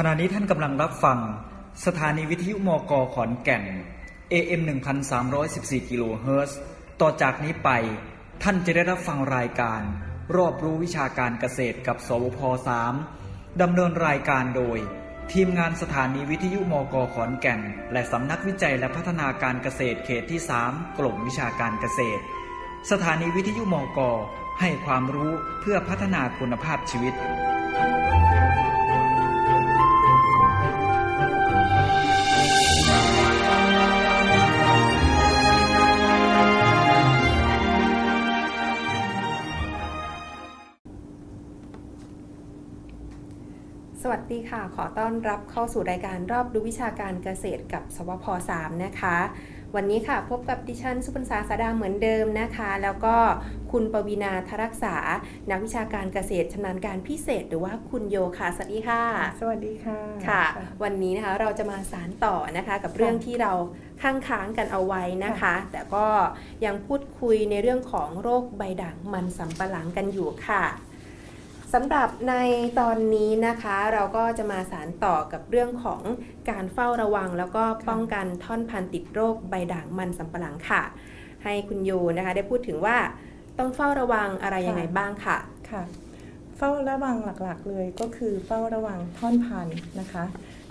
ขณะนี้ท่านกำลังรับฟัง สถานีวิทยุมกขอนแก่น AM 1314กิโลเฮิรตซ์ต่อจากนี้ไปท่านจะได้รับฟังรายการ รอบรู้วิชาการเกษตรกับ สวพ 3 ดำเนินรายการโดย ทีมงานสถานีวิทยุมกขอนแก่น และสำนักวิจัยและพัฒนาการเกษตรเขตที่ 3 กลุ่มวิชาการเกษตร สถานีวิทยุมกให้ความรู้เพื่อพัฒนาคุณภาพชีวิต สวัสดีค่ะ ขอต้อนรับเข้าสู่รายการรอบรู้วิชาการเกษตรกับสวพ 3 นะคะ วันนี้ค่ะพบกับดิฉันสุพรรณสาสาดาเหมือนเดิมนะคะ แล้วก็คุณปวีนาทรักษา นักวิชาการเกษตรชำนาญการพิเศษ หรือว่าคุณโยค่ะ สวัสดีค่ะ สวัสดีค่ะ ค่ะ วันนี้นะคะเราจะมาสารต่อนะคะกับเรื่องที่เราค้างค้างๆกันเอาไว้นะคะ แต่ก็ยังพูดคุยในเรื่องของโรคใบด่างมันสำปะหลังกันอยู่ค่ะ สำหรับในตอนนี้นะคะเราก็จะมาสารต่อกับเรื่องของการเฝ้าระวัง แล้วก็ป้องกันท่อนพันธุ์ติดโรคใบด่างมันสำปะหลังค่ะ ให้คุณโยนะคะได้พูดถึงว่าต้องเฝ้าระวังอะไรยังไงบ้างค่ะค่ะ เฝ้าระวังหลักๆเลยก็คือเฝ้าระวังท่อนพันธุ์นะคะ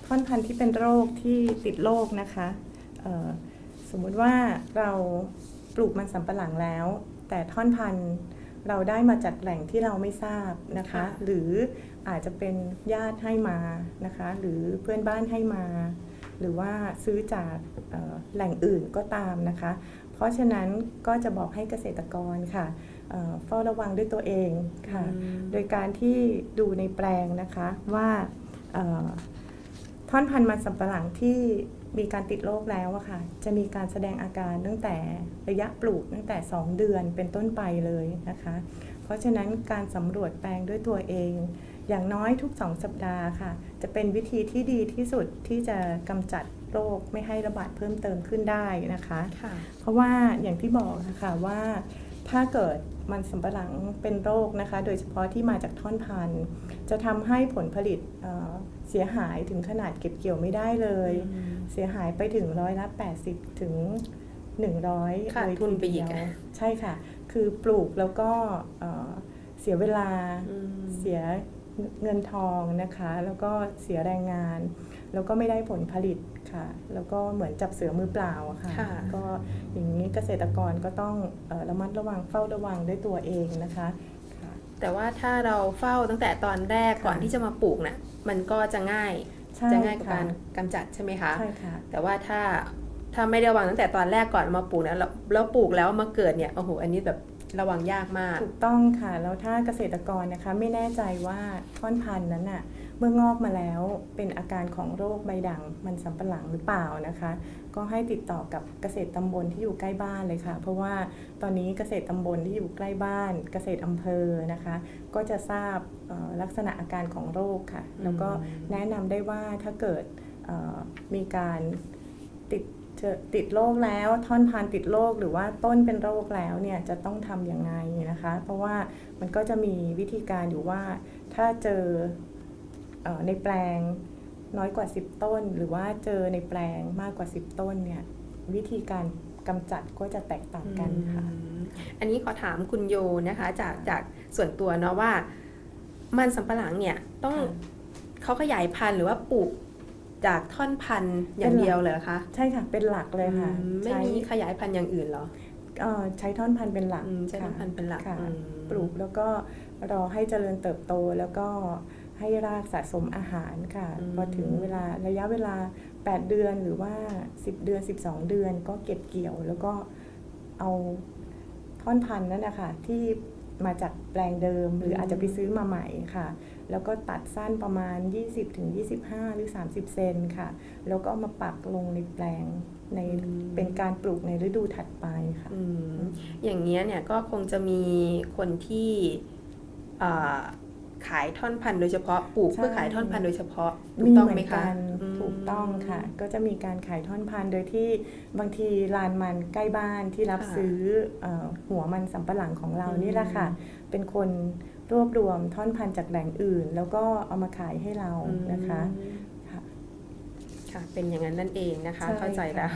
ท่อนพันธุ์ที่เป็นโรคที่ติดโรคนะคะเอ่อสมมุติว่าเราปลูกมันสำปะหลังแล้ว แต่ท่อนพันธุ์ เราได้มาจากแหล่งที่เราไม่ทราบนะคะค่ะหรืออาจจะเป็นญาติให้มานะคะ หรือเพื่อนบ้านให้มา หรือว่าซื้อจากเอ่อแหล่งอื่นก็ตามนะคะ เพราะฉะนั้นก็จะบอกให้เกษตรกรค่ะเอ่อเฝ้าระวังด้วยตัวเองค่ะอืมโดยการที่ดูในแปลงนะคะว่าเอ่อท่อนพันธุ์มันสำปะหลังที่มีการติดโรคแล้วอะค่ะ จะมีการแสดงอาการตั้งแต่ระยะปลูกตั้งแต่ 2 เดือนเป็นต้นไปเลยนะคะ เพราะฉะนั้นการสำรวจแปลงด้วยตัวเอง อย่างน้อยทุก 2 สัปดาห์ค่ะ จะเป็นวิธีที่ดีที่สุดที่จะกำจัดโรคไม่ให้ระบาดเพิ่มเติมขึ้นได้นะคะค่ะเพราะว่าอย่างที่บอกนะคะว่า ถ้าเกิดมันสำปะหลังเป็นโรคนะคะ โดยเฉพาะที่มาจากท่อนพันธุ์ จะทำให้ผลผลิตเอ่อเสียหายถึงขนาดเก็บเกี่ยวไม่ได้เลย เสียหายไปถึงร้อยละ 80 ถึง 100ขาดเลยทุนไปทีอีเดีกยวอะใช่ค่ะ คือปลูกแล้วก็เอ่อเสียเวลาอืมเสียเงินทองนะคะ แล้วก็เสียแรงงาน แล้วก็ไม่ได้ผลผลิตค่ะ แล้วก็เหมือนจับเสือมือเปล่าอะค่ะค่ะ ก็อย่างนี้เกษตรกรก็ต้องเอ่อระมัดระวังเฝ้าระวังด้วยตัวเองนะคะค่ะแต่ว่าถ้าเราเฝ้าตั้งแต่ตอนแรกค่ะก่อนที่จะมาปลูกน่ะมันก็จะง่ายใช่จะง่ายกว่าค่ะการกำจัดใช่ไหมคะใช่ค่ะแต่ว่าถ้าถ้าไม่ได้ระวังตั้งแต่ตอนแรกก่อนมาปลูกนะแล้วแล้วปลูกแล้วมาเกิดเนี่ยโอ้โหอันนี้แบบระวังยากมาก ถูกต้องค่ะ แล้วถ้าเกษตรกรนะคะ ไม่แน่ใจว่าท่อนพันธุ์นั้นน่ะ เมื่องอกมาแล้วเป็นอาการของโรคใบด่างมันสำปะหลังหรือเปล่านะคะ ก็ให้ติดต่อกับเกษตรตำบลที่อยู่ใกล้บ้านเลยค่ะ เพราะว่าตอนนี้เกษตรตำบลที่อยู่ใกล้บ้าน เกษตรอำเภอนะคะ ก็จะทราบลักษณะอาการของโรคค่ะ แล้วก็แนะนำได้ว่าถ้าเกิดมีการติดติดโรคแล้วท่อนพันติดโรคหรือว่าต้นเป็นโรคแล้วเนี่ยจะต้องทำยังไงนะคะ เพราะว่ามันก็จะมีวิธีการอยู่ว่าถ้าเจอ ในแปลงน้อยกว่า 10 ต้น หรือว่าเจอในแปลงมากกว่า 10 ต้นเนี่ยวิธีการกำจัดก็จะแตกต่างกันค่ะอืมอันนี้ขอถามคุณโยนะคะจากจากส่วนตัวเนาะว่า มันสำปะหลังเนี่ยต้องค่ะเขาขยายพันธุ์หรือว่าปลูกจากท่อนพันธุ์อย่างเป็นหลักเดียวเลยเหรอคะ ใช่ค่ะ เป็นหลักเลยค่ะอืมไม่ใช้มีขยายพันธุ์อย่างอื่นเหรอเอ่อใช้ท่อนพันธุ์เป็นหลักอืมใช้ท่อนพันธุ์เป็นหลักค่ะอืมปลูกแล้วก็รอให้เจริญเติบโตแล้วก็ ให้รากสะสมอาหารค่ะอืมพอถึงเวลาระยะเวลา 8 เดือนหรือว่า 10 เดือน 12 เดือนก็เก็บเกี่ยว แล้วก็เอาท่อนพันธุ์นั่นนะคะที่มาจากแปลงเดิม หรืออาจจะไปซื้อมาใหม่ค่ะ แล้วก็ตัดสั้นประมาณ 20-25 หรือ 30 เซนค่ะ แล้วก็เอามาปักลงในแปลงในอืมเป็นการปลูกในฤดูถัดไปค่ะอืมอย่างเงี้ยเนี่ยก็คงจะมีคนที่อ่า ขายท่อนพันธุ์โดยเฉพาะปลูกใช่เพื่อขายท่อนพันธุ์โดยเฉพาะถูกมีต้องเหไหมมือนคะกันอืมถูกต้องค่ะ ก็จะมีการขายท่อนพันธุ์โดยที่บางทีลานมันใกล้บ้านที่รับค่ะซื้อเออหัวมันสำปะหลังของเราอืมนี่แหละค่ะ เป็นคนรวบรวมท่อนพันธุ์จากแหล่งอื่น แล้วก็เอามาขายให้เรานะคะอืมค่ะค่ะเป็นอย่างนั้นนั่นเองนะคะใช่เข้าใจค่ะแล้ว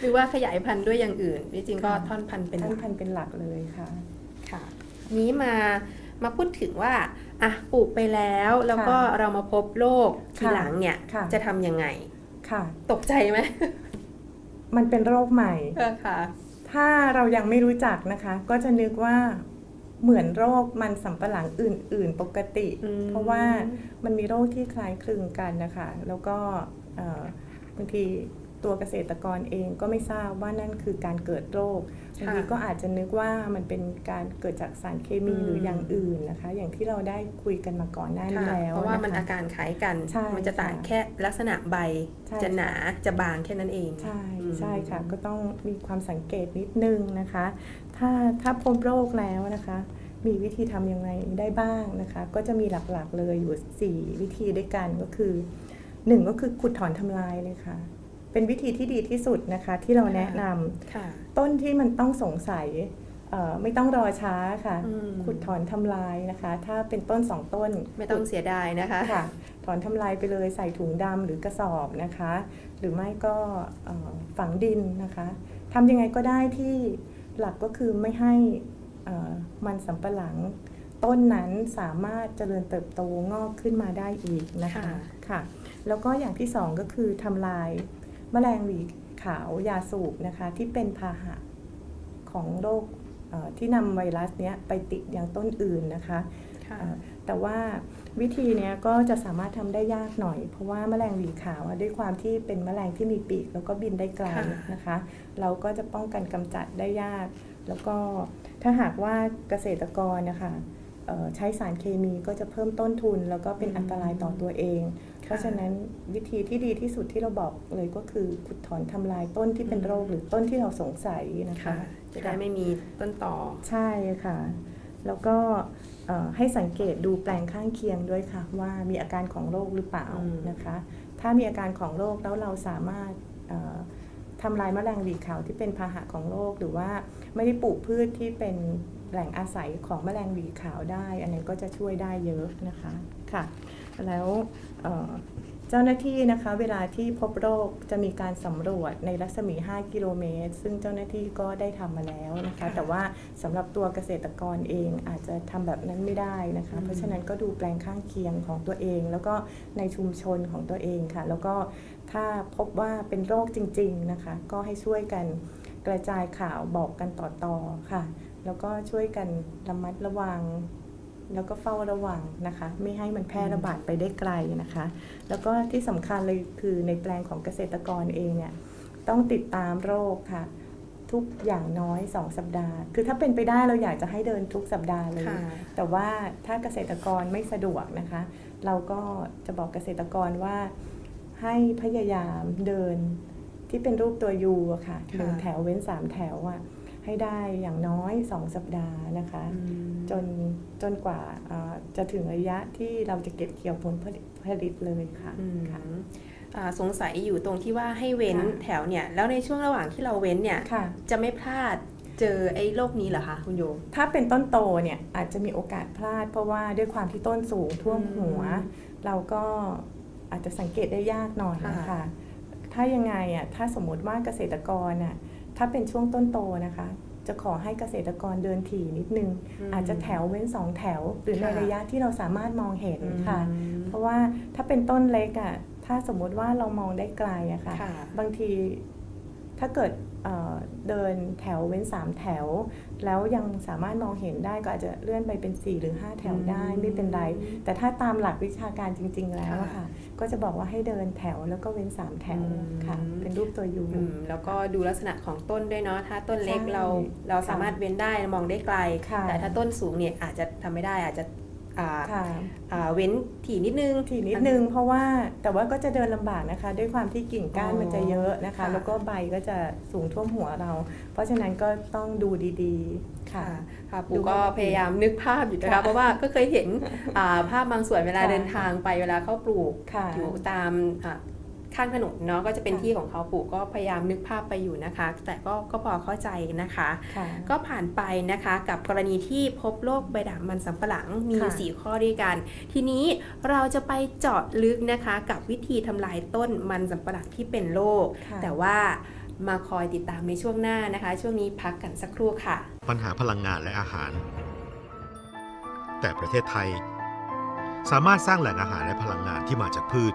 หรือว่าขยายพันธุ์ด้วยอย่างอื่นจริงๆก็ค่ะท่อนพันธุ์เป็นหท่อนลักพันธุ์เป็นหลักเลยค่ะค่ะ นี้มา มาพูดถึงว่าอะปลูกไปแล้วแล้วก็ค่ะเรามาพบโรคทีค่ะหลังเนี่ยค่ะจะทำยังไงค่ะตกใจไหม มันเป็นโรคใหม่เออค่ะ ถ้าเรายังไม่รู้จักนะคะ ก็จะนึกว่าเหมือนโรคมันสำปะหลังอื่น ๆ ปกติอืมเพราะว่ามันมีโรคที่คล้ายคลึงกันนะคะ แล้วก็เอ่อบางที ตัวเกษตรกรเองก็ไม่ทราบว่านั่นคือการเกิดโรคบางทีก็อาจจะนึกว่ามันเป็นการเกิดจากสารเคมีหรืออย่างอื่นนะคะ อย่างที่เราได้คุยกันมาก่อนหน้านี้ค่ะแล้วเพราะว่ามันคอาการคล้ายกันใช่มันจะต่างค่ะแค่ลักษณะใบใช่จะหนาจะบางแค่นั้นเอง ใช่อืมใช่ค่ะก็ต้องมีความสังเกตนิดนึงนะคะ ถ้าถ้าพบโรคแล้วนะคะมีวิธีทำยังไงได้บ้างนะคะ ก็จะมีหลักๆเลยอยู่ 4 วิธีด้วยกันก็คือ 1 ก็คือขุดถอนทำลายเลยค่ะ เป็นวิธีที่ดีที่สุดนะคะที่เราแนะนำค่ะต้นที่มันต้องสงสัยเอ่อไม่ต้องรอช้าค่ะอืมขุดถอนทำลายนะคะ ถ้าเป็นต้นสองต้น ไม่ต้องเสียดายนะคะค่ะถอนทำลายไปเลยใส่ถุงดำหรือกระสอบนะคะ หรือไม่ก็เอ่อฝังดินนะคะทำยังไงก็ได้ที่หลักก็คือไม่ให้เอ่อมันสำปะหลัง ต้นนั้นสามารถเจริญเติบโตงอกขึ้นมาได้อีกนะคะค่ะค่ะแล้วก็อย่างที่สองก็คือทำลาย แมลงหวีขาวยาสูบนะคะที่เป็นพาหะของโรคเอ่อที่นำไวรัสเนี้ยไปติดอย่างต้นอื่นนะคะค่ะเอ่อแต่ว่าวิธีเนี้ยก็จะสามารถทำได้ยากหน่อย เพราะว่าแมลงหวีขาวอะด้วยความที่เป็นแมลงที่มีปีก แล้วก็บินได้ไกลค่ะนะคะ เราก็จะป้องกันกำจัดได้ยาก แล้วก็ถ้าหากว่าเกษตรกรนะคะเอ่อใช้สารเคมีก็จะเพิ่มต้นทุน แล้วก็เป็นอันตรายต่อตัวเอง เพราะฉะนั้นวิธีที่ดีที่สุดที่เราบอกเลยก็คือขุดถอนทำลายต้นที่เป็นโรคหรือต้นที่เราสงสัยนะคะค่ะจะได้ไม่มีต้นต่อใช่ค่ะ แล้วก็เอ่อให้สังเกตดูแปลงข้างเคียงด้วยค่ะ ว่ามีอาการของโรคหรือเปล่าอืมนะคะ ถ้ามีอาการของโรคแล้วเราสามารถเอ่อทำลายแมลงหวีขาวที่เป็นพาหะของโรคหรือว่าไม่ได้ปลูกพืชที่เป็นแหล่งอาศัยของแมลงหวีขาวได้ อันนี้ก็จะช่วยได้เยอะนะคะค่ะ แล้วเอ่อเจ้าหน้าที่นะคะเวลาที่พบโรคจะมีการสำรวจในรัศมี 5 กิโลเมตร ซึ่งเจ้าหน้าที่ก็ได้ทำมาแล้วนะคะค่ะแต่ว่าสำหรับตัวเกษตรกรเองอาจจะทำแบบนั้นไม่ได้นะคะอืมเพราะฉะนั้นก็ดูแปลงข้างเคียงของตัวเอง แล้วก็ในชุมชนของตัวเองค่ะ แล้วก็ถ้าพบว่าเป็นโรคจริง ๆนะคะ ก็ให้ช่วยกันกระจายข่าวบอกกันต่อๆค่ะ แล้วก็ช่วยกันระมัดระวัง แล้วก็เฝ้าระวังนะคะ ไม่ให้มันแพร่ระบาดไปได้ไกลนะคะ แล้วก็ที่สำคัญเลยคือในแปลงของเกษตรกรเองเนี่ยต้องติดตามโรคค่ะ ทุกอย่างน้อย 2 สัปดาห์ คือถ้าเป็นไปได้เราอยากจะให้เดินทุกสัปดาห์เลยค่ะแต่ว่าถ้าเกษตรกรไม่สะดวกนะคะ เราก็จะบอกเกษตรกรว่าให้พยายามเดินที่เป็นรูปตัวยูอะค่ะค่ะหนึ่งแถวเว้น3แถวอะ ให้ได้อย่างน้อย 2 สัปดาห์นะคะอืมจนจนกว่าเอ่อจะถึงระยะที่เราจะเก็บเกี่ยวผลผลิตผลิตเลยค่ะอืมค่ะอ่าสงสัยอยู่ตรงที่ว่าให้เว้นค่ะแถวเนี่ย แล้วในช่วงระหว่างที่เราเว้นเนี่ยค่ะจะไม่พลาดเจอไอ้โรคนี้เหรอคะคุณโยมถ้าเป็นต้นโตเนี่ยอาจจะมีโอกาสพลาด เพราะว่าด้วยความที่ต้นสูงท่วมหัวอืมเราก็อาจจะสังเกตได้ยากหน่อยนะค่ะคะ ถ้ายังไงอะถ้าสมมติว่าเกษตรกรน่ะ ถ้าเป็นช่วงต้นโตนะคะ จะขอให้เกษตรกรเดินถี่นิดนึง อาจจะแถวเว้นสองแถว หรือในค่ะระยะที่เราสามารถมองเห็นค่ะอืมเพราะว่าถ้าเป็นต้นเล็กอะถ้าสมมุติว่าเรามองได้ไกลอะค่ะค่ะบางทีถ้าเกิด เอ่อเดินแถวเว้น 3 แถว แล้วยังสามารถมองเห็นได้ก็อาจจะเลื่อนไปเป็น 4 หรือ 5 แถวได้อืมไม่เป็นไร แต่ถ้าตามหลักวิชาการจริง ๆ แล้วอะค่ะค่ะ ก็จะบอกว่าให้เดินแถวแล้วก็เว้น 3 แถวอืมค่ะ เป็นรูปตัวยูอืมแล้วก็ดูลักษณะของต้นด้วยเนาะถ้าต้นเล็กใช่เราเราค่ะสามารถเว้นได้มองได้ไกลค่ะแต่ถ้าต้นสูงเนี่ยอาจจะทำไม่ได้อาจจะอ่าค่ะอ่า เว้นถี่นิดนึงทีนิดนึง เพราะว่าแต่ว่าก็จะเดินลำบากนะคะ ด้วยความที่กิ่งก้านอ๋อมันจะเยอะนะคะค่ะแล้วก็ใบก็จะสูงท่วมหัวเรา เพราะฉะนั้นก็ต้องดูดีๆ ค่ะค่ะค่ะดูปู่ก็ว่าพยายามนึกภาพอยู่นะคะค่ะเพราะว่าก็เคยเห็นอ่าภาพบางส่วนเวลาค่ะเดินทางไปเวลาเขาปลูกค่ะอยู่ตามอ่า ข้างถนนเนาะก็จะเป็นค่ะที่ของเขาปู่ก็พยายามนึกภาพไปอยู่นะคะ แต่ก็ก็พอเข้าใจนะคะค่ะก็ผ่านไปนะคะกับกรณีที่พบโรคใบด่างมันสำปะหลังมีค่ะ4ข้อด้วยกัน ทีนี้เราจะไปเจาะลึกนะคะกับวิธีทำลายต้นมันสำปะหลังที่เป็นโรคค่ะแต่ว่ามาคอยติดตามในช่วงหน้านะคะ ช่วงนี้พักกันสักครู่ค่ะ ปัญหาพลังงานและอาหาร แต่ประเทศไทย สามารถสร้างแหล่งอาหารและพลังงานที่มาจากพืช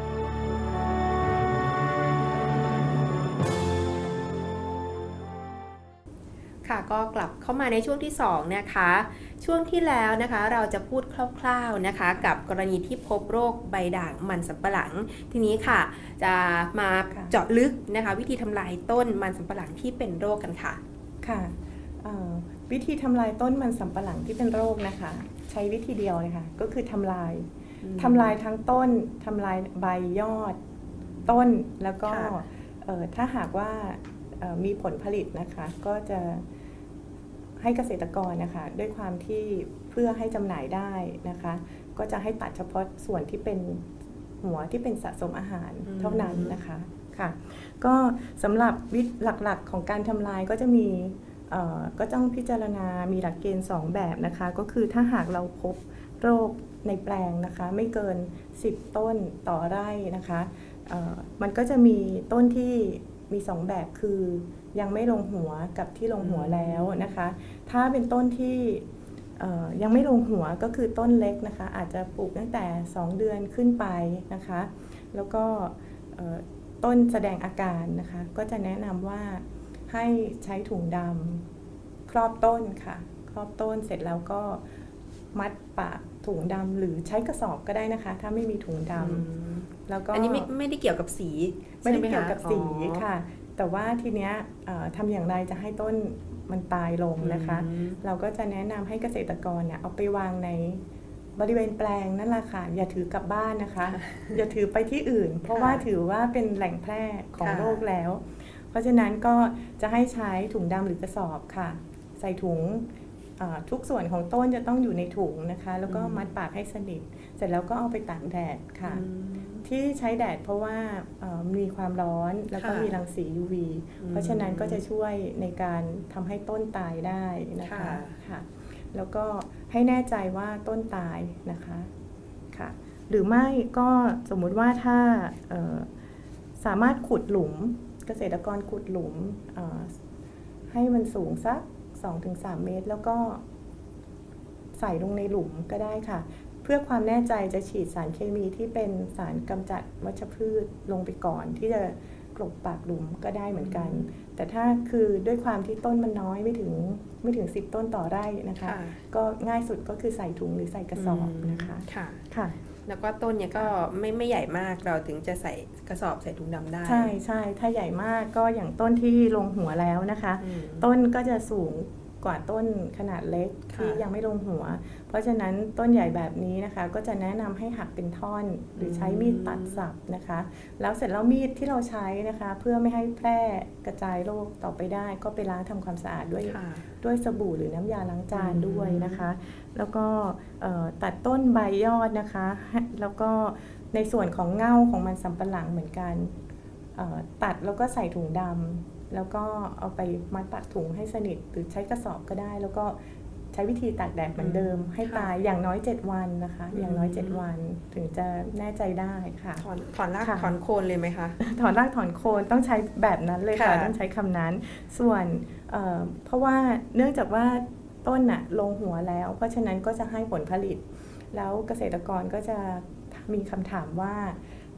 ก็กลับเข้ามาในช่วงที่2นะคะ ช่วงที่แล้วนะคะเราจะพูดคร่าวๆนะคะ กับกรณีที่พบโรคใบด่างมันสำปะหลัง ทีนี้ค่ะจะมาค่ะเจาะลึกนะคะ วิธีทำลายต้นมันสำปะหลังที่เป็นโรคกันค่ะ ค่ะเอ่อวิธีทำลายต้นมันสำปะหลังที่เป็นโรคนะคะ ใช้วิธีเดียวเลยค่ะก็คือทำลายอืมทำลายทั้งต้นทำลายใบยอด ต้นแล้วก็ค่ะเอ่อถ้าหากว่าเอ่อมีผลผลิตนะคะ ก็จะ ให้เกษตรกรนะคะด้วยความที่เพื่อให้จำหน่ายได้นะคะ ก็จะให้ตัดเฉพาะส่วนที่เป็นหัวที่เป็นสะสมอาหารอืมเท่านั้นนะคะค่ะ ก็สำหรับวิธีหลักๆของการทำลายก็จะมีเอ่อก็ต้องพิจารณา มีหลักเกณฑ์ 2 แบบนะคะ ก็คือถ้าหากเราพบโรคในแปลงนะคะ ไม่เกิน 10 ต้นต่อไร่นะคะเอ่อมันก็จะมีต้นที่มี 2 แบบคือ ยังไม่ลงหัวกับที่ลงหัวแล้วนะคะ ถ้าเป็นต้นที่เอ่อยังไม่ลงหัวก็คือต้นเล็กนะคะ อาจจะปลูกตั้งแต่ 2 เดือนขึ้นไปนะคะ แล้วก็เอ่อต้นแสดงอาการนะคะ ก็จะแนะนำว่าให้ใช้ถุงดำครอบต้นค่ะ ครอบต้นเสร็จแล้วก็มัดปากถุงดำหรือใช้กระสอบก็ได้นะคะ ถ้าไม่มีถุงดอืมำแล้วก็อันนี้ไม่ไม่ได้เกี่ยวกับสี ไม่ได้ใช่หเกี่ยวกับสีอ๋อค่ะ แต่ว่าทีเนี้ยเอ่อทำอย่างไรจะให้ต้นมันตายลงนะคะอืมเราก็จะแนะนำให้เกษตรกรเนี่ยเอาไปวางในบริเวณแปลงนั่นแหละค่ะ อย่าถือกลับบ้านนะคะ อย่าถือไปที่อื่น เพราะว่าถือว่าเป็นแหล่งแพร่ของค่ะโรคแล้ว เพราะฉะนั้นก็จะให้ใช้ถุงดำหรือกระสอบค่ะ ใส่ถุงเอ่อทุกส่วนของต้นจะต้องอยู่ในถุงนะคะ แล้วก็มัดปากให้สนิท เสร็จแล้วก็เอาไปตากแดดค่ะอืม ที่ใช้แดดเพราะว่าเอ่อมีความร้อนแล้วก็ค่ะมีรังสี UV อืมเพราะฉะนั้นก็จะช่วยในการทำให้ต้นตายได้นะคะค่ะค่ะแล้วก็ให้แน่ใจว่าต้นตายนะคะค่ะหรือไม่ก็สมมุติว่าถ้าเอ่อสามารถขุดหลุมเกษตรกรขุดหลุมเอ่อให้มันสูงสัก 2-3 เมตร แล้วก็ใส่ลงในหลุมก็ได้ค่ะเพื่อความแน่ใจจะฉีดสารเคมีที่เป็นสารกำจัดวัชพืชลงไปก่อน ที่จะกลบปากหลุมก็ได้เหมือนกัน แต่ถ้าคือด้วยความที่ต้นมันน้อยไม่ถึงไม่ถึง 10 ต้นต่อไร่นะคะค่ะก็ง่ายสุดก็คือใส่ถุงหรือใส่กระสอบนะคะค่ะค่ะแล้วก็ต้นเนี่ยก็ไม่ไม่ใหญ่มากเราถึงจะใส่กระสอบใส่ถุงดำได้ ใช่ใช่ถ้าใหญ่มากก็อย่างต้นที่ลงหัวแล้วนะคะอืมต้นก็จะสูง กว่าต้นขนาดเล็กค่ะที่ยังไม่ลงหัว เพราะฉะนั้นต้นใหญ่แบบนี้นะคะก็จะแนะนำให้หักเป็นท่อนหรือใช้มีดตัดสับนะคะ แล้วเสร็จแล้วมีดที่เราใช้นะคะ เพื่อไม่ให้แพร่กระจายโรคต่อไปได้ ก็ไปล้างทำความสะอาดด้วยค่ะด้วยสบู่หรือน้ำยาล้างจานอืมด้วยนะคะ แล้วก็เอ่อตัดต้นใบยอดนะคะให้แล้วก็ในส่วนของเง่าของมันสำปะหลังเหมือนกันเอ่อตัดแล้วก็ใส่ถุงดำ แล้วก็เอาไปมัดปากถุงให้สนิทหรือใช้กระสอบก็ได้ แล้วก็ใช้วิธีตากแดดเหมือนเดิมอืมให้ค่ะตายอย่างน้อย 7 วันนะคะอืมอย่างน้อย 7 วันถึงจะแน่ใจได้ค่ะ ถอนถอนรากค่ะ ถอนโคนเลยไหมคะ ถอนรากถอนโคนต้องใช้แบบนั้นเลยค่ะค่ะ ต้องใช้คำนั้น ส่วนเอ่อเพราะว่าเนื่องจากว่าต้นน่ะลงหัวแล้ว เพราะฉะนั้นก็จะให้ผลผลิต แล้วเกษตรกรก็จะมีคำถามว่า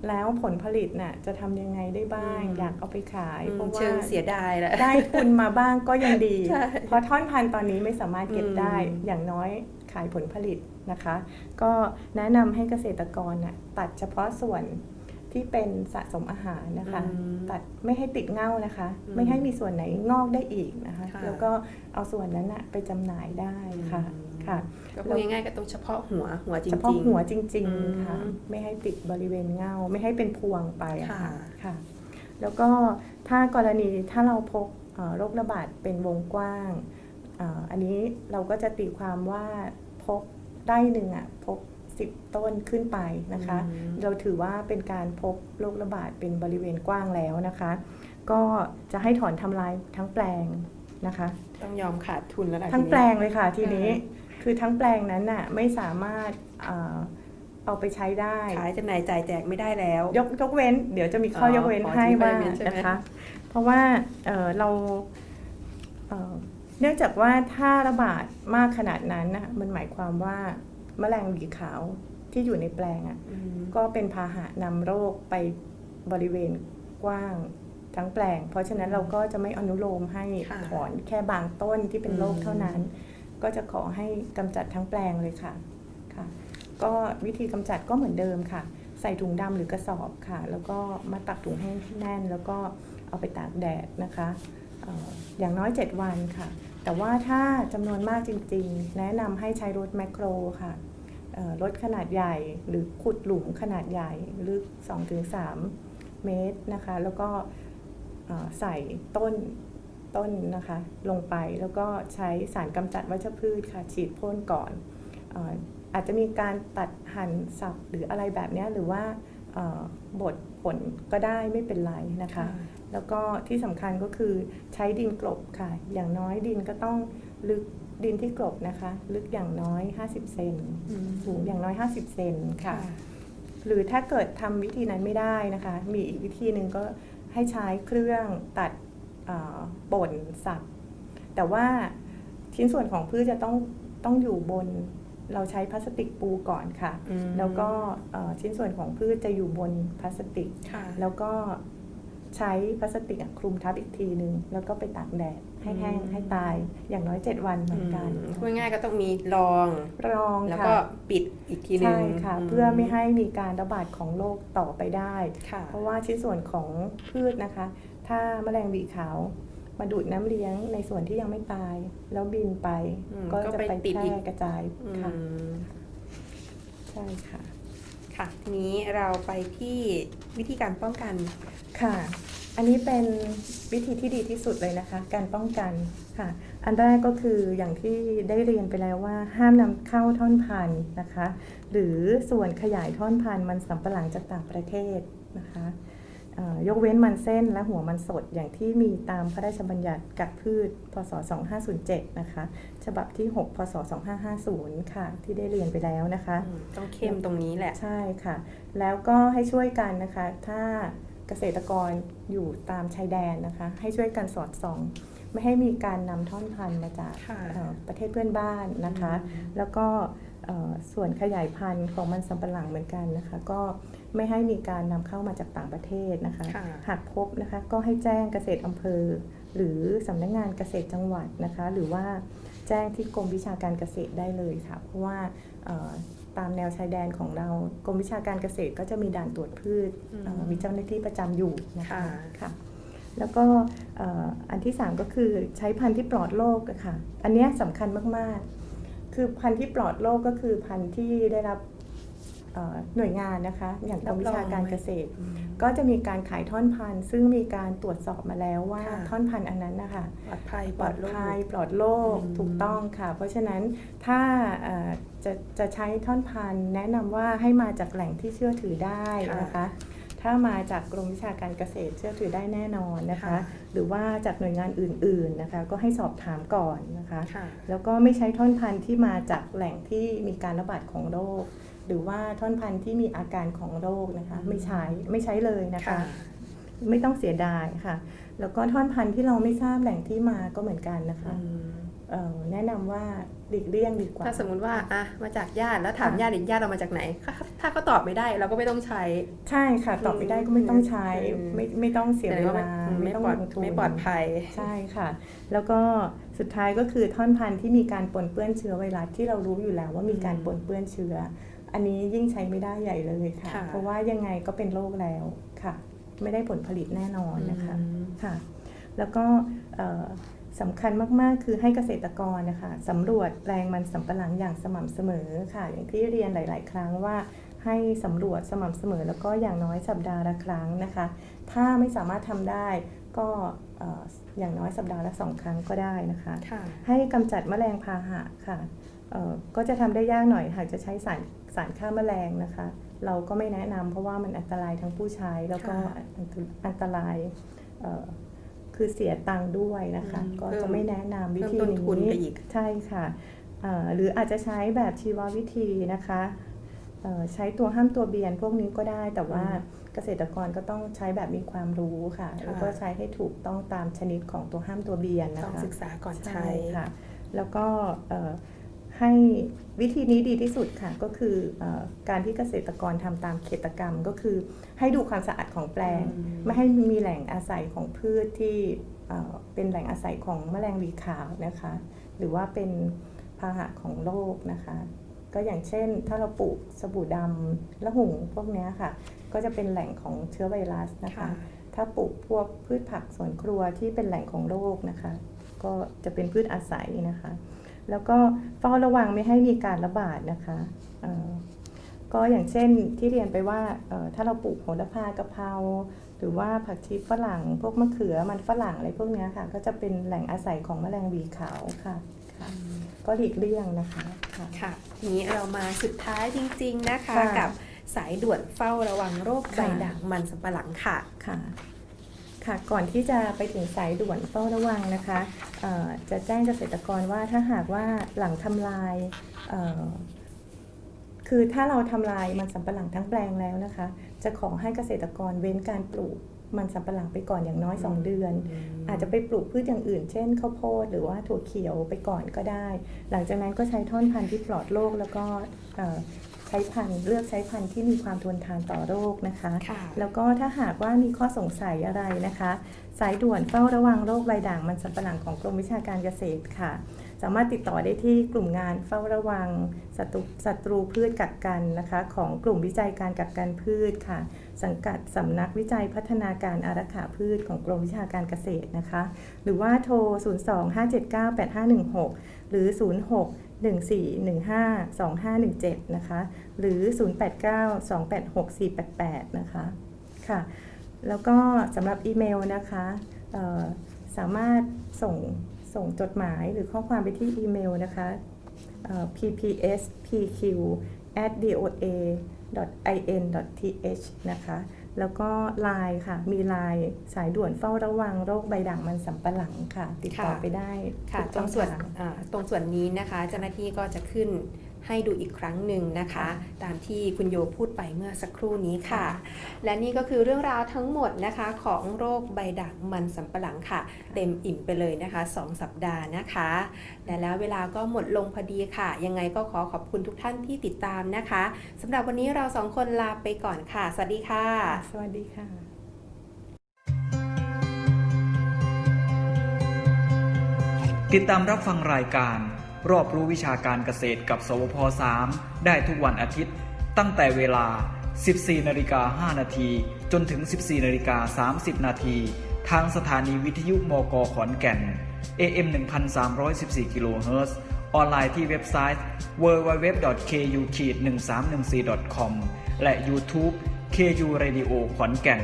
แล้วผลผลิตน่ะจะทำยังไงได้บ้างอืมอยากเอาไปขายเพราะว่าเชิงเสียดายแหละได้ทุนมาบ้างก็ยังดีใช่เพราะท่อนพันธุ์ตอนนี้ไม่สามารถเก็บได้อืมอย่างน้อยขายผลผลิตนะคะ ก็แนะนำให้เกษตรกรน่ะตัดเฉพาะส่วนที่เป็นสะสมอาหารนะคะอืมตัดไม่ให้ติดเง่านะคะอืมไม่ให้มีส่วนไหนงอกได้อีกนะคะค่ะแล้วก็เอาส่วนนั้นนะไปจำหน่ายได้ค่ะอืม ค่ะก็พูดง่ายๆก็ต้องเฉพาะหัวหัวจริงๆเฉพาะหัวจริงอืมๆค่ะ ไม่ให้ติดบริเวณเง่าไม่ให้เป็นพวงไปอะค่ะค่ะค่ะ แล้วก็ถ้ากรณีถ้าเราพบเอ่อโรคระบาดเป็นวงกว้างเอ่ออันนี้เราก็จะตีความว่าพบไร่หนึ่งอะพบ10ต้นขึ้นไปนะคะอืมเราถือว่าเป็นการพบโรคระบาดเป็นบริเวณกว้างแล้วนะคะ ก็จะให้ถอนทำลายทั้งแปลงนะคะ ต้องยอมขาดทุนแล้วล่ะทั้งทีนี้แปลงเลยค่ะทีนี้อ่ คือทั้งแปลงนั้นน่ะไม่สามารถเอ่อเอาไปใช้ได้ ขายจำหน่ายจ่ายแจกไม่ได้แล้ว ยกยกเว้น เดี๋ยวจะมีข้อยกเว้นอ๋อให้ขอที่ว่าบริเวณใช่ไหมนะคะ เพราะว่าเอ่อเราเอ่อเนื่องจากว่าถ้าระบาดมากขนาดนั้นนะมันหมายความว่าแมลงหวีขาวที่อยู่ในแปลงอะอืมก็เป็นพาหะนำโรคไปบริเวณกว้างทั้งแปลง เพราะฉะนั้นเราก็จะไม่อนุโลมให้ค่ะถอนแค่บางต้นที่เป็นโรคอืมเท่านั้น ก็จะขอให้กำจัดทั้งแปลงเลยค่ะค่ะ ก็วิธีกำจัดก็เหมือนเดิมค่ะ ใส่ถุงดำหรือกระสอบค่ะ แล้วก็มาตักถุงแห้งที่แน่น แล้วก็เอาไปตากแดดนะคะออย่างน้อย 7 วันค่ะ แต่ว่าถ้าจำนวนมากจริงๆ แนะนำให้ใช้รถแมคโครค่ะรถขนาดใหญ่หรือขุดหลุมขนาดใหญ่ลึก 2-3 เมตรนะคะ แล้วก็ใส่ต้น ต้นนะคะ ลงไปแล้วก็ใช้สารกำจัดวัชพืชค่ะ ฉีดพ่นก่อนเอ่ออาจจะมีการตัดหั่นสับหรืออะไรแบบเนี้ยหรือว่าเอ่อบดผลก็ได้ไม่เป็นไรนะคะ แล้วก็ที่สำคัญก็คือใช้ดินกลบค่ะ อย่างน้อยดินก็ต้องลึกดินที่กลบนะคะ ลึกอย่างน้อย 50 เซนอืมสูงอย่างน้อย 50 เซนค่ะ หรือถ้าเกิดทำวิธีนั้นไม่ได้นะคะ มีอีกวิธีหนึ่งก็ให้ใช้เครื่องตัดเอ่อ ป่นสับ แต่ว่าชิ้นส่วนของพืชจะต้องต้องอยู่บน เราใช้พลาสติกปูก่อนค่ะอืมแล้วก็เอ่อชิ้นส่วนของพืชจะอยู่บนพลาสติกค่ะแล้วก็ใช้พลาสติกอะคลุมทับอีกทีหนึ่งแล้วก็ไปตากแดดให้แห้งอืมให้ตายอย่างน้อย 7 วันเหมือนกันอืมพูดง่ายๆก็ต้องมีรองรองแล้วค่ะก็ปิดอีกทีหนึงใช่ค่ะ เพื่อไม่ให้มีการระบาดของโรคต่อไปได้ค่ะเพราะว่าชิ้นส่วนของพืชนะคะ ถ้าแมลงหวีขาวมาดูดน้ำเลี้ยงในส่วนที่ยังไม่ตาย แล้วบินไปอืมก็ก็จะไปไปติดแพอีร่กกระจายอืค่ะมใช่ค่ะ ค่ะทีนี้เราไปที่วิธีการป้องกันค่ะ อันนี้เป็นวิธีที่ดีที่สุดเลยนะคะ การป้องกันค่ะ อันแรกก็คืออย่างที่ได้เรียนไปแล้วว่า ห้ามนำเข้าท่อนพันธุ์นะคะ หรือส่วนขยายท่อนพันธุ์มันสำปะหลังจากต่างประเทศนะคะเอ่อ ยกเว้นมันเส้นและหัวมันสดอย่างที่มีตามพระราชบัญญัติกักพืช พศ 2507 นะคะ ฉบับที่ 6 พศ 2550 ค่ะ ที่ได้เรียนไปแล้วนะคะ ต้องเข้มตรงนี้แหละ ใช่ค่ะ แล้วก็ให้ช่วยกันนะคะ ถ้าเกษตรกรอยู่ตามชายแดนนะคะ ให้ช่วยกันสอดส่อง ไม่ให้มีการนำท่อนพันธุ์มาจากค่ะเอ่อประเทศเพื่อนบ้านนะคะ แล้วก็เอ่อส่วนขยายพันธุ์ของมันสำปะหลังเหมือนกันนะคะ ก็ ไม่ให้มีการนำเข้ามาจากต่างประเทศนะคะค่ะหากพบนะคะก็ให้แจ้งเกษตรอำเภอ หรือสำนักงานเกษตรจังหวัดนะคะ หรือว่าแจ้งที่กรมวิชาการเกษตรได้เลยค่ะ เพราะว่าเอ่อตามแนวชายแดนของเรากรมวิชาการเกษตรก็จะมีด่านตรวจพืชอืมเอ่อมีเจ้าหน้าที่ประจำอยู่นะคะค่ะค่ะแล้วก็เอ่ออันที่ 3 ก็คือใช้พันธุ์ที่ปลอดโรคอะค่ะ อันเนี้ยสำคัญมาก ๆ คือพันธุ์ที่ปลอดโรคก็คือพันธุ์ที่ได้รับเอ่อ หน่วยงานนะคะ อย่างกรมวิชาการเกษตร ก็จะมีการขายท่อนพันธุ์ ซึ่งมีการตรวจสอบมาแล้วว่าค่ะท่อนพันธุ์อันนั้นนะคะปลอดภัยปลอดโรคภัยปลอดโรคอืมถูกต้องค่ะ เพราะฉะนั้นถ้าเอ่อจะจะใช้ท่อนพันธุ์ แนะนำว่าให้มาจากแหล่งที่เชื่อถือได้นะคะถ้ามาจากกรมวิชาการเกษตรเชื่อถือได้แน่นอนนะคะค่ะหรือว่าจากหน่วยงานอื่น ๆนะคะ ก็ให้สอบถามก่อนนะคะค่ะแล้วก็ไม่ใช้ท่อนพันธุ์ที่มาจากแหล่งที่มีการระบาดของโรค หรือว่าท่อนพันธุ์ที่มีอาการของโรคนะคะไม่ใช้ไม่ใช้เลยนะคะค่ะไม่ต้องเสียดายค่ะ แล้วก็ท่อนพันธุ์ที่เราไม่ทราบแหล่งที่มาก็เหมือนกันนะคะอืมเอ่อแนะนำว่าหลีกเลี่ยงดีกว่า ถ้าสมมุติว่าอะมาจากญาติแล้วถามญาติอีกญาติเรามาจากไหน ถ้าถ้าก็ตอบไม่ได้เราก็ไม่ต้องใช้ ใช่ค่ะ ตอบไม่ได้ก็ไม่ต้องใช้อืมไม่ไม่ต้องเสียแสเวดงว่าลามันไม่ต้องปลอดลงทุนไม่ปลอดภัย ใช่ค่ะ แล้วก็สุดท้ายก็คือท่อนพันธุ์ที่มีการปนเปื้อนเชื้อไวรัสที่เรารู้อยู่แล้วว่ามีการอืมปนเปื้อนเชื้อ อันนี้ยิ่งใช้ไม่ได้ใหญ่เลยค่ะ ค่ะ เพราะว่ายังไงก็เป็นโรคแล้วค่ะ ไม่ได้ผลผลิตแน่นอนนะคะอืมค่ะ แล้วก็เอ่อสำคัญมาก ๆ คือให้เกษตรกรนะคะสำรวจแปลงมันสำปะหลังอย่างสม่ำเสมอค่ะ อย่างที่เรียนหลาย ๆ ครั้งว่า ให้สำรวจสม่ำเสมอ แล้วก็อย่างน้อยสัปดาห์ละครั้งนะคะ ถ้าไม่สามารถทำได้ก็เอ่ออย่างน้อยสัปดาห์ละสองครั้งก็ได้นะคะ ค่ะ ให้กำจัดแมลงพาหะค่ะเอ่อ ก็จะทำได้ยากหน่อยหากจะใช้สารสารฆ่าแมลงนะคะ เราก็ไม่แนะนำเพราะว่ามันอันตรายทั้งผู้ใช้แล้วก็ค่ะอันตอันตรายเอ่อคือเสียตังค์ด้วยนะคะอืมก็เพิ่จะมไม่แนะนำวิธีเพิ่มต้นทุนนี้ไปอีกใช่ค่ะเอ่อหรืออาจจะใช้แบบชีววิธีนะคะเอ่อใช้ตัวห้ามตัวเบียนพวกนี้ก็ได้ แต่ว่าเกษตรกรก็ต้องใช้แบบมีความรู้ค่ะค่ะ แล้วก็ใช้ให้ถูกต้องตามชนิดของตัวห้ามตัวเบียนนะคะต้องศึกษาก่อนใช้ใช่ค่ะ แล้วก็เอ่อ ให้วิธีนี้ดีที่สุดค่ะ ก็คือเออการที่เกษตรกรทำตามเขตกรรม ก็คือให้ดูความสะอาดของแปลงอืมไม่ให้มีแหล่งอาศัยของพืชที่เอ่อเป็นแหล่งอาศัยของแมลงหวีขาวนะคะ หรือว่าเป็นพาหะของโรคนะคะ ก็อย่างเช่น ถ้าเราปลูกสบู่ดำและหุงพวกเนี้ยค่ะ ก็จะเป็นแหล่งของเชื้อไวรัสนะคะค่ะถ้าปลูกพวกพืชผักสวนครัวที่เป็นแหล่งของโรคนะคะ ก็จะเป็นพืชอาศัยนะคะ แล้วก็เฝ้าระวังไม่ให้มีการระบาดนะคะเอ่อก็อย่างเช่นที่เรียนไปว่าเอ่อถ้าเราปลูกโหระพากะเพราหรือว่าผักชีฝรั่ง พวกมะเขือมันฝรั่งอะไรพวกเนี้ยค่ะ ก็จะเป็นแหล่งอาศัยของแมลงหวีขาวค่ะค่ะก็หลีกเลี่ยงนะคะค่ะค่ะทีนี้เรามาสุดท้ายจริง ๆนะคะค่ะกับสายด่วนเฝ้าระวังโรคใบค่ะด่างมันสำปะหลังค่ะค่ะ ค่ะก่อนที่จะไปถึงสายด่วนเฝ้าระวังนะคะเอ่อจะแจ้งเกษตรกรว่าถ้าหากว่าหลังทำลายเอ่อคือถ้าเราทำลายมันสำปะหลังทั้งแปลงแล้วนะคะ จะขอให้เกษตรกรเว้นการปลูกมันสำปะหลังไปก่อนอย่างน้อย 2 เดือน อาจจะไปปลูกพืชอย่างอื่น เช่นข้าวโพดหรือว่าถั่วเขียวไปก่อนก็ได้ หลังจากนั้นก็ใช้ท่อนพันธุ์ที่ปลอดโรคแล้วก็เอ่อใช้พันธุ์เลือกใช้พันธุ์ที่มีความทนทานต่อโรคนะคะค่ะแล้วก็ถ้าหากว่ามีข้อสงสัยอะไรนะคะ สายด่วนเฝ้าระวังโรคใบด่างมันสำปะหลังของกรมวิชาการเกษตรค่ะ สามารถติดต่อได้ที่กลุ่มงานเฝ้าระวังศัตรูศัตรูพืชกักกันนะคะ ของกลุ่มวิจัยการกักกันพืชค่ะ สังกัดสำนักวิจัยพัฒนาการอารักขาพืชของกรมวิชาการเกษตรนะคะ หรือว่าโทร 025798516 หรือ 06 14152517 นะคะ หรือ 0892864488 นะคะ ค่ะ แล้วก็สำหรับอีเมลนะคะสามารถส่งส่งจดหมายหรือข้อความไปที่อีเมลนะคะ ppspq@doa.in.th นะคะ แล้วก็ไลน์ค่ะ มีไลน์สายด่วนเฝ้าระวังโรคใบด่างมันสำปะหลังค่ะ ติดต่อค่ะไปได้ค่ะทุกตรงส่วนทางอ่าตรงส่วนนี้นะคะ เจ้าหน้าที่ก็จะขึ้น ให้ดูอีกครั้งหนึ่งนะคะ ตามที่คุณโยพูดไปเมื่อสักครู่นี้ค่ะ และนี่ก็คือเรื่องราวทั้งหมดนะคะของโรคใบด่างมันสำปะหลังค่ะ เต็มอิ่มไปเลยนะคะ 2 สัปดาห์นะคะและแล้วเวลาก็หมดลงพอดีค่ะ ยังไงก็ขอขอบคุณทุกท่านที่ติดตามนะคะสำหรับวันนี้เราสองคนลาไปก่อนค่ะ สวัสดีค่ะ สวัสดีค่ะติดตามรับฟังรายการ รอบรู้วิชาการเกษตรกับ สวพ 3 ได้ทุกวันอาทิตย์ ตั้งแต่เวลา 14นาฬิกา5นาทีจนถึง 14นาฬิกา30นาทีทางสถานีวิทยุมกขอนแก่น AM 1314กิโลเฮิรตซ์ออนไลน์ที่เว็บไซต์ www.ku-1314.com และ YouTube KU Radio ขอนแก่น